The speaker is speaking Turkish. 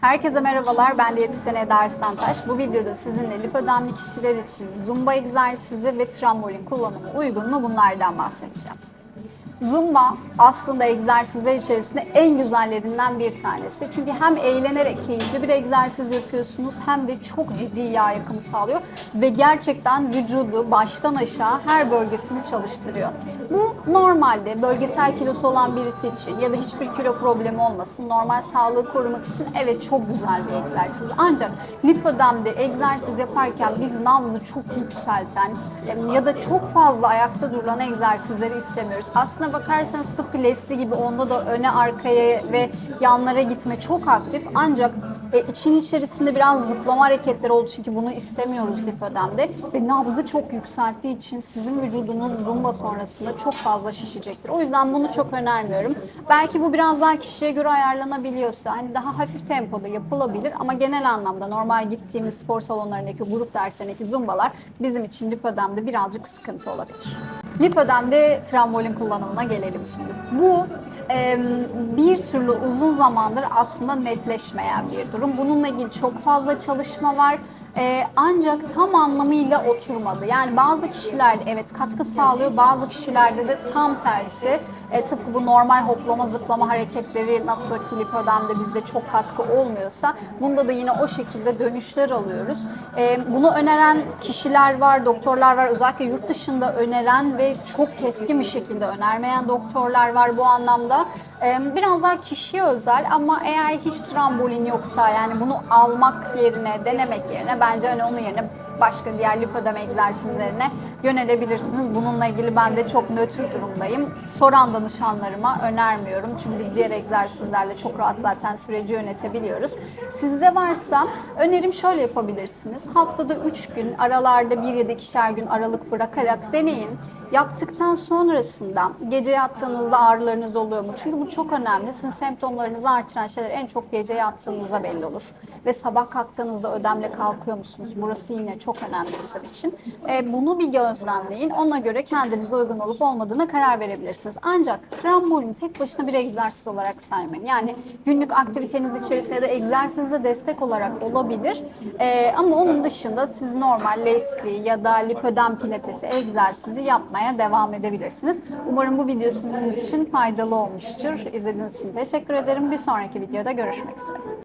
Herkese merhabalar, ben diyetisyen Eda Arslantaş. Bu videoda sizinle lipödemli kişiler için zumba egzersizi ve trambolin kullanımı uygun mu bunlardan bahsedeceğim. Zumba aslında egzersizler içerisinde en güzellerinden bir tanesi. Çünkü hem eğlenerek keyifli bir egzersiz yapıyorsunuz hem de çok ciddi yağ yakımı sağlıyor ve gerçekten vücudu baştan aşağı her bölgesini çalıştırıyor. Bu normalde bölgesel kilosu olan birisi için ya da hiçbir kilo problemi olmasın normal sağlığı korumak için evet çok güzel bir egzersiz. Ancak lipödemde egzersiz yaparken biz nabzı çok yükselten ya da çok fazla ayakta durulan egzersizleri istemiyoruz. Aslına bakarsanız tıpkı Leslie gibi onda da öne arkaya ve yanlara gitme çok aktif. Ancak e, için içerisinde biraz zıplama hareketleri olduğu için ki bunu istemiyoruz lipödemde ve nabzı çok yükselttiği için sizin vücudunuz zumba sonrasında çok fazla şişecektir. O yüzden bunu çok önermiyorum. Belki bu biraz daha kişiye göre ayarlanabiliyorsa hani daha hafif tempoda yapılabilir ama genel anlamda normal gittiğimiz spor salonlarındaki grup derslerindeki zumbalar bizim için lipödemde birazcık sıkıntı olabilir. Lipödemde trambolin kullanımına gelelim şimdi. Bu bir türlü uzun zamandır aslında netleşmeyen bir durum. Bununla ilgili çok fazla çalışma var. Ee, ancak tam anlamıyla oturmadı. Yani bazı kişilerde evet katkı sağlıyor, bazı kişilerde de tam tersi. E, tıpkı bu normal hoplama zıplama hareketleri nasıl ki lipödemde bizde çok katkı olmuyorsa bunda da yine o şekilde dönüşler alıyoruz. E, bunu öneren kişiler var, doktorlar var. Özellikle yurt dışında öneren ve çok keskin bir şekilde önermeyen doktorlar var bu anlamda. E, biraz daha kişiye özel ama eğer hiç trambolin yoksa yani bunu almak yerine, denemek yerine bence hani onun yerine başka diğer lipödem egzersizlerine yönelebilirsiniz. Bununla ilgili ben de çok nötr durumdayım. Soran danışanlarıma önermiyorum. Çünkü biz diğer egzersizlerle çok rahat zaten süreci yönetebiliyoruz. Sizde varsa önerim şöyle yapabilirsiniz. Haftada 3 gün aralarda bir ya da ikişer gün aralık bırakarak deneyin. Yaptıktan sonrasında gece yattığınızda ağrılarınız oluyor mu? Çünkü bu çok önemli. Sizin semptomlarınızı artıran şeyler en çok gece yattığınızda belli olur. Ve sabah kalktığınızda ödemle kalkıyor musunuz? Burası yine çok önemli bizim için. E, bunu bir gözlemleyin. Ona göre kendinize uygun olup olmadığına karar verebilirsiniz. Ancak trambolin tek başına bir egzersiz olarak saymayın. Yani günlük aktiviteniz içerisinde ya da egzersize destek olarak olabilir. E, ama onun dışında siz normal Leslie ya da lipödem pilatesi egzersizi yapmaya devam edebilirsiniz. Umarım bu video sizin için faydalı olmuştur. İzlediğiniz için teşekkür ederim. Bir sonraki videoda görüşmek üzere.